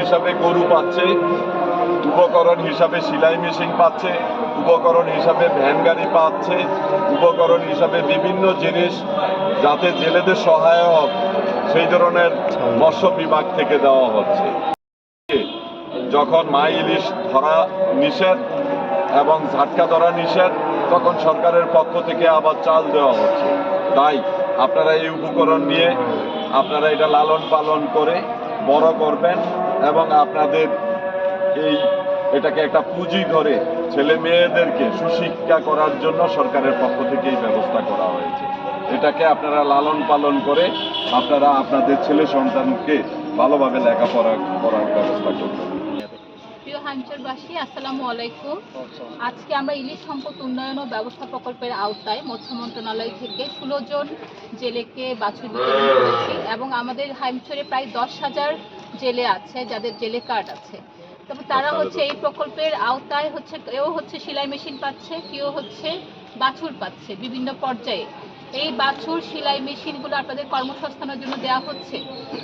হিসাবে গরু পাচ্ছে, উপকরণ হিসাবে সেলাই মেশিন পাচ্ছে, উপকরণ হিসাবে ভ্যান গাড়ি পাচ্ছে, উপকরণ হিসাবে বিভিন্ন জিনিস যাতে জেলেদের সহায়ক সেই ধরনের মৎস্য বিভাগ থেকে দেওয়া হচ্ছে। যখন মা ইলিশ ধরা নিষেধ এবং ঝাটকা ধরা নিষেধ, তখন সরকারের পক্ষ থেকে আবার চাল দেওয়া হচ্ছে। তাই আপনারা এই উপকরণ নিয়ে আপনারা এটা লালন পালন করে বড় করবেন এবং আপনাদের এই এটাকে একটা পুঁজি ধরে ছেলে মেয়েদেরকে সুশিক্ষা করার জন্য সরকারের পক্ষ থেকে এই ব্যবস্থা করা হয়েছে। এটাকে আপনারা লালন পালন করে আপনারা আপনাদের ছেলে সন্তানকে ভালোভাবে লেখাপড়া করার ব্যবস্থা করবেন। প্রিয় আসসালামু আলাইকুম। আজকে আমরা ইলিশ সম্পদ উন্নয়ন ও ব্যবস্থা প্রকল্পের আওতায় মৎস্য মন্ত্রণালয় থেকে ষোলো জন জেলেকে বাছুর বিতরণ করেছি এবং আমাদের হাইমচরে প্রায় দশ হাজার জেলে আছে যাদের জেলে কার্ড আছে। তবে তারা হচ্ছে এই প্রকল্পের আওতায় হচ্ছে কেউ হচ্ছে সেলাই মেশিন পাচ্ছে কেউ হচ্ছে বাছুর পাচ্ছে বিভিন্ন পর্যায়ে। এই বাছুর সেলাই মেশিনগুলো আপনাদের কর্মসংস্থানের জন্য দেওয়া হচ্ছে,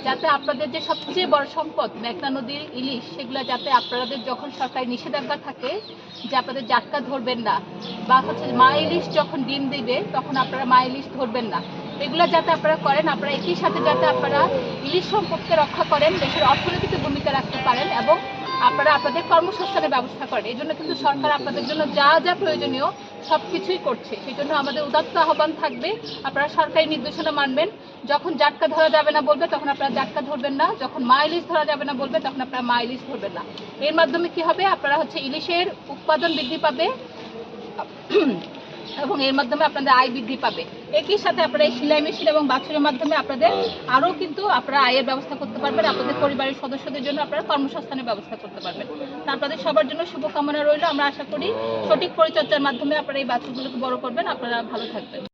যাতে আপনাদের যে সবচেয়ে বড় সম্পদ, মেঘনা নদীর ইলিশ, সেগুলো যাতে আপনাদের যখন সরকারি নিষেধাজ্ঞা থাকে যে আপনাদের জাটকা ধরবেন না, বা হচ্ছে মা ইলিশ যখন ডিম দিবে, তখন আপনারা মা ইলিশ ধরবেন না। এগুলো যাতে আপনারা করেন, আপনারা একই সাথে যাতে আপনারা ইলিশ সম্পদকে রক্ষা করেন, দেশের অর্থনীতিতে ভূমিকা রাখতে পারেন এবং আপনারা আপনাদের কর্মসংস্থানের ব্যবস্থা করেন। এই জন্য কিন্তু সরকার আপনাদের জন্য যা যা প্রয়োজনীয় সব কিছুই করছে। সেই জন্য আমাদের উদাত্ত আহ্বান থাকবে। আপনারা সরকারি নির্দেশনা মানবেন। যখন জাটকা ধরা যাবে না বলবে, তখন আপনারা জাটকা ধরবেন না। যখন মাইলিশ ধরা যাবে না বলবে, তখন আপনারা মাইলিশ ধরবেন না। এর মাধ্যমে কি হবে? আপনারা হচ্ছে ইলিশের উৎপাদন বৃদ্ধি পাবে। এবং এর মাধ্যমে আপনাদের আয় বৃদ্ধি পাবে। একই সাথে আপনারা এই সেলাই মেশিন এবং বাছুরের মাধ্যমে আপনাদের আরও কিন্তু আপনারা আয়ের ব্যবস্থা করতে পারবেন, আপনাদের পরিবারের সদস্যদের জন্য আপনারা কর্মসংস্থানের ব্যবস্থা করতে পারবেন। আপনাদের সবার জন্য শুভকামনা রইল। আমরা আশা করি সঠিক পরিচর্যার মাধ্যমে আপনারা এই বাছুরগুলোকে বড় করবেন। আপনারা ভালো থাকবেন।